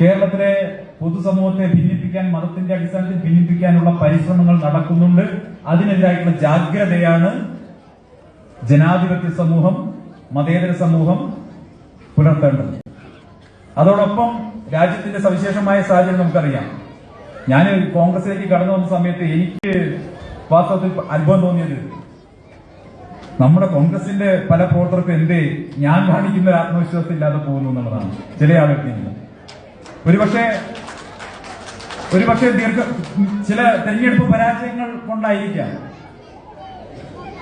കേരളത്തിലെ പൊതുസമൂഹത്തെ ഭിന്നിപ്പിക്കാൻ മതത്തിന്റെ അടിസ്ഥാനത്തിൽ ഭിന്നിപ്പിക്കാനുള്ള പരിശ്രമങ്ങൾ നടക്കുന്നുണ്ട്. അതിനെതിരായിട്ടുള്ള ജാഗ്രതയാണ് ജനാധിപത്യ സമൂഹം മതേതര സമൂഹം പുലർത്തേണ്ടത്. അതോടൊപ്പം രാജ്യത്തിന്റെ സവിശേഷമായ സാഹചര്യം നമുക്കറിയാം. ഞാൻ കോൺഗ്രസിലേക്ക് കടന്നു വന്ന സമയത്ത് എനിക്ക് വാസ്തവത്തിൽ അനുഭവം തോന്നിയത് നമ്മുടെ കോൺഗ്രസിന്റെ പല പ്രവർത്തകർക്കും എന്തേ ഞാൻ കാണിക്കുന്ന ഒരു ആത്മവിശ്വാസം ഇല്ലാതെ പോകുന്നു എന്നുള്ളതാണ്. ചില ആളുകൾക്ക് ഒരുപക്ഷെ ഒരുപക്ഷെ ദീർഘ ചില തെരഞ്ഞെടുപ്പ് പരാജയങ്ങൾ കൊണ്ടായിരിക്കാം.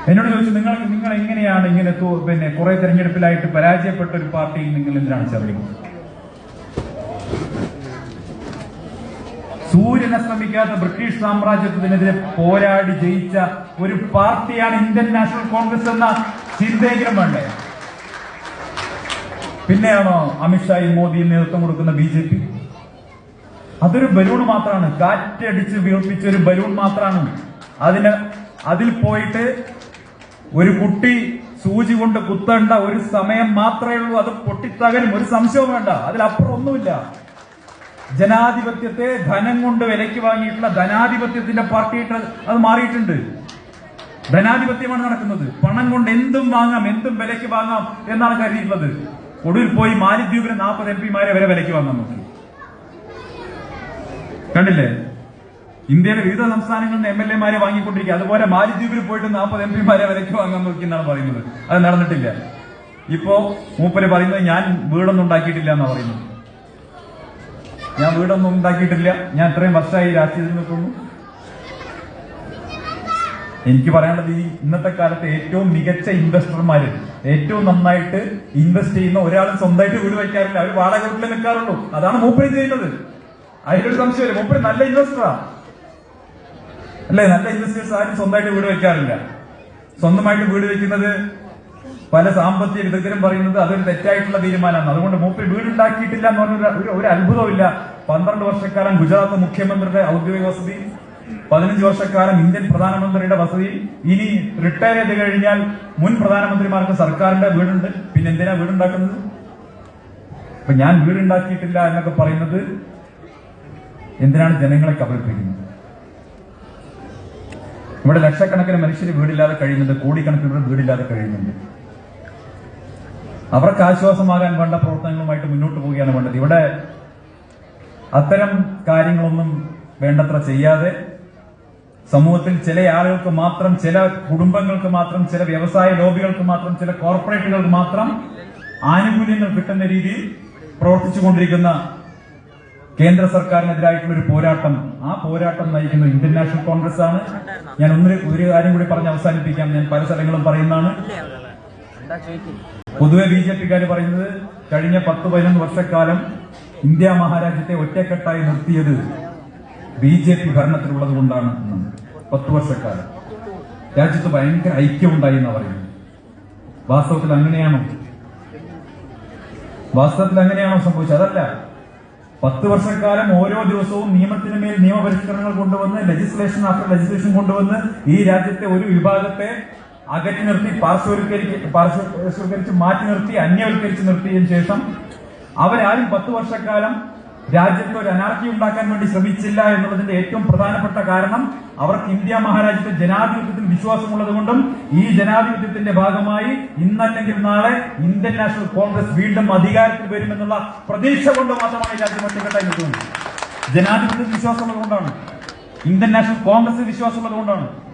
എന്നോട് ചോദിച്ചു നിങ്ങൾ നിങ്ങൾ എങ്ങനെയാണ് ഇങ്ങനെ പിന്നെ കുറെ തെരഞ്ഞെടുപ്പിലായിട്ട് പരാജയപ്പെട്ട ഒരു പാർട്ടിയിൽ നിങ്ങൾ എന്തിനാണ് ചേർന്നത് സൂര്യൻ അസ്തമിക്കാത്ത ബ്രിട്ടീഷ് സാമ്രാജ്യത്തിനെതിരെ പോരാടി ജയിച്ച ഒരു പാർട്ടിയാണ് ഇന്ത്യൻ നാഷണൽ കോൺഗ്രസ് എന്ന ചിന്തയെങ്കിലും വേണ്ടേ? പിന്നെയാണോ അമിത്ഷായും മോദിയും നേതൃത്വം കൊടുക്കുന്ന ബി ജെ പി? അതൊരു ബലൂൺ മാത്രമാണ് കാറ്റടിച്ച് വീർപ്പിച്ച ഒരു ബലൂൺ മാത്രമാണ് അതിന് അതിൽ പോയിട്ട് ഒരു കുട്ടി സൂചി കൊണ്ട് കുത്തേണ്ട ഒരു സമയം മാത്രമേ ഉള്ളൂ. അത് പൊട്ടിത്തകരും. ഒരു സംശയവും വേണ്ട. അതിലപ്പുറം ഒന്നുമില്ല. ജനാധിപത്യത്തെ ധനം കൊണ്ട് വിലയ്ക്ക് വാങ്ങിയിട്ടുള്ള ധനാധിപത്യത്തിന്റെ പാർട്ടിയിട്ട് അത് മാറിയിട്ടുണ്ട്. ധനാധിപത്യമാണ് നടക്കുന്നത്. പണം കൊണ്ട് എന്തും വാങ്ങാം. എന്തും വിലയ്ക്ക് വാങ്ങാം എന്നാണ് കരുതിയിട്ടുള്ളത്. ഒടുവിൽ പോയി മാലിദ്വീപിന് നാൽപ്പത് എം പിമാരെ വരെ വിലയ്ക്ക് വന്ന നോക്കി കണ്ടില്ലേ? ഇന്ത്യയിലെ വിവിധ സംസ്ഥാനങ്ങളിൽ നിന്ന് എം എൽ എമാരെ വാങ്ങിക്കൊണ്ടിരിക്കുക. അതുപോലെ മാലിദ്വീപിൽ പോയിട്ട് നാൽപ്പത് എം പിമാരെ വിലയ്ക്ക് വാങ്ങാൻ നോക്കി എന്നാണ് പറയുന്നത്. അത് നടന്നിട്ടില്ല. ഇപ്പോ മൂപ്പര് പറയുന്നത് ഞാൻ വീടൊന്നും ഉണ്ടാക്കിയിട്ടില്ല എന്നാ പറയുന്നത്. ഞാൻ വീടൊന്നും ഉണ്ടാക്കിയിട്ടില്ല. ഞാൻ ഇത്രയും വർഷമായി രാഷ്ട്രീയത്തിൽ നിൽക്കുന്നു. എനിക്ക് പറയാനുള്ളത് ഈ ഇന്നത്തെ കാലത്ത് ഏറ്റവും മികച്ച ഇൻവെസ്റ്റർമാര് ഏറ്റവും നന്നായിട്ട് ഇൻവെസ്റ്റ് ചെയ്യുന്ന ഒരാളും സ്വന്തമായിട്ട് വീട് വയ്ക്കാറില്ല. അവർ വാടക വീട്ടിൽ നിൽക്കാറുള്ളൂ. അതാണ് മൂപ്പര് ചെയ്യുന്നത്. അതിലൊരു സംശയമില്ല. മൂപ്പര് നല്ല ഇൻവെസ്റ്ററാ അല്ലേ? നല്ല ഇൻവെസ്റ്റേഴ്സ് ആരും സ്വന്തമായിട്ട് വീട് വെക്കാറില്ല സ്വന്തമായിട്ട് വീട് വെക്കുന്നത് പല സാമ്പത്തിക വിദഗ്ധരും പറയുന്നത് അതൊരു തെറ്റായിട്ടുള്ള തീരുമാനമാണ്. അതുകൊണ്ട് മൂപ്പര് വീടുണ്ടാക്കിയിട്ടില്ല എന്ന് പറഞ്ഞ ഒരു അത്ഭുതമില്ല പന്ത്രണ്ട് വർഷക്കാലം ഗുജറാത്ത് മുഖ്യമന്ത്രിയുടെ ഔദ്യോഗിക വസതി പതിനഞ്ച് വർഷക്കാലം ഇന്ത്യൻ പ്രധാനമന്ത്രിയുടെ വസതി. ഇനി റിട്ടയർ ചെയ്ത് കഴിഞ്ഞാൽ മുൻ പ്രധാനമന്ത്രിമാർക്ക് സർക്കാരിന്റെ വീടുണ്ട്. പിന്നെ എന്തിനാ വീടുണ്ടാക്കുന്നത്? അപ്പൊ ഞാൻ വീടുണ്ടാക്കിയിട്ടില്ല എന്നൊക്കെ പറയുന്നത് എന്തിനാണ് ജനങ്ങളെ കബളിപ്പിക്കുന്നത്? ഇവിടെ ലക്ഷക്കണക്കിന് മനുഷ്യർ വീടില്ലാതെ കഴിയുന്നുണ്ട്. കോടിക്കണക്കിന് പേർ വീടില്ലാതെ കഴിയുന്നുണ്ട്. അവർക്ക് ആശ്വാസമാകാൻ വേണ്ട പ്രവർത്തനങ്ങളുമായിട്ട് മുന്നോട്ട് പോവുകയാണ് വേണ്ടത്. ഇവിടെ അത്തരം കാര്യങ്ങളൊന്നും വേണ്ടത്ര ചെയ്യാതെ സമൂഹത്തിൽ ചില ആളുകൾക്ക് മാത്രം ചില കുടുംബങ്ങൾക്ക് മാത്രം ചില വ്യവസായ ലോബികൾക്ക് മാത്രം ചില കോർപ്പറേറ്റുകൾക്ക് മാത്രം ആനുകൂല്യങ്ങൾ കിട്ടുന്ന രീതിയിൽ പ്രവർത്തിച്ചുകൊണ്ടിരിക്കുന്ന കേന്ദ്ര സർക്കാരിനെതിരായിട്ടുള്ള ഒരു പോരാട്ടം. ആ പോരാട്ടം നയിക്കുന്ന ഇന്ത്യൻ നാഷണൽ കോൺഗ്രസ് ആണ്. ഞാൻ ഒന്ന് ഒരു കാര്യം കൂടി പറഞ്ഞ് അവസാനിപ്പിക്കാം. ഞാൻ പല സ്ഥലങ്ങളും പറയുന്നതാണ്. പൊതുവെ ബി ജെ പിക്കാർ പറയുന്നത് കഴിഞ്ഞ പത്ത് പതിനൊന്ന് വർഷക്കാലം ഇന്ത്യ മഹാരാജ്യത്തെ ഒറ്റക്കെട്ടായി നിർത്തിയത് ബി ജെ പി ഭരണത്തിലുള്ളത് കൊണ്ടാണ്. പത്ത് വർഷക്കാലം. രാജ്യത്ത് ഭയങ്കര ഐക്യമുണ്ടായി എന്നാ പറയുന്നത്. വാസ്തവത്തിൽ അങ്ങനെയാണോ? വാസ്തവത്തിൽ അങ്ങനെയാണോ സംഭവിച്ചത്? അതല്ല. പത്ത് വർഷക്കാലം ഓരോ ദിവസവും നിയമത്തിന് മേൽ നിയമപരിഷ്കരണങ്ങൾ കൊണ്ടുവന്ന് ലെജിസ്ലേഷൻ ആഫ്റ്റർ ലെജിസ്ലേഷൻ കൊണ്ടുവന്ന് ഈ രാജ്യത്തെ ഒരു വിഭാഗത്തെ അകറ്റി നിർത്തി പാർശ്വവൽക്കരിച്ച് പാർശ്വവൽക്കരിച്ച് മാറ്റി നിർത്തി അന്യവൽക്കരിച്ച് നിർത്തിയതിനു ശേഷം അവരാരും പത്ത് വർഷക്കാലം രാജ്യത്ത് ഒരു അനാർക്കി ഉണ്ടാക്കാൻ വേണ്ടി ശ്രമിച്ചില്ല എന്നുള്ളതിന്റെ ഏറ്റവും പ്രധാനപ്പെട്ട കാരണം അവർക്ക് ഇന്ത്യ മഹാരാജ്യത്തെ ജനാധിപത്യത്തിൽ വിശ്വാസമുള്ളത് കൊണ്ടും ഈ ജനാധിപത്യത്തിന്റെ ഭാഗമായി ഇന്നല്ലെങ്കിൽ നാളെ ഇന്ത്യൻ നാഷണൽ കോൺഗ്രസ് വീണ്ടും അധികാരത്തിൽ വരുമെന്നുള്ള പ്രതീക്ഷ കൊണ്ട് മാത്രമാണ് രാജ്യം ഒറ്റക്കെട്ടായി നിൽക്കുന്നത്. ജനാധിപത്യത്തിൽ വിശ്വാസമുള്ളത് കൊണ്ടാണ്. ഇന്ത്യൻ നാഷണൽ കോൺഗ്രസ് വിശ്വാസമുള്ളത് കൊണ്ടാണ്.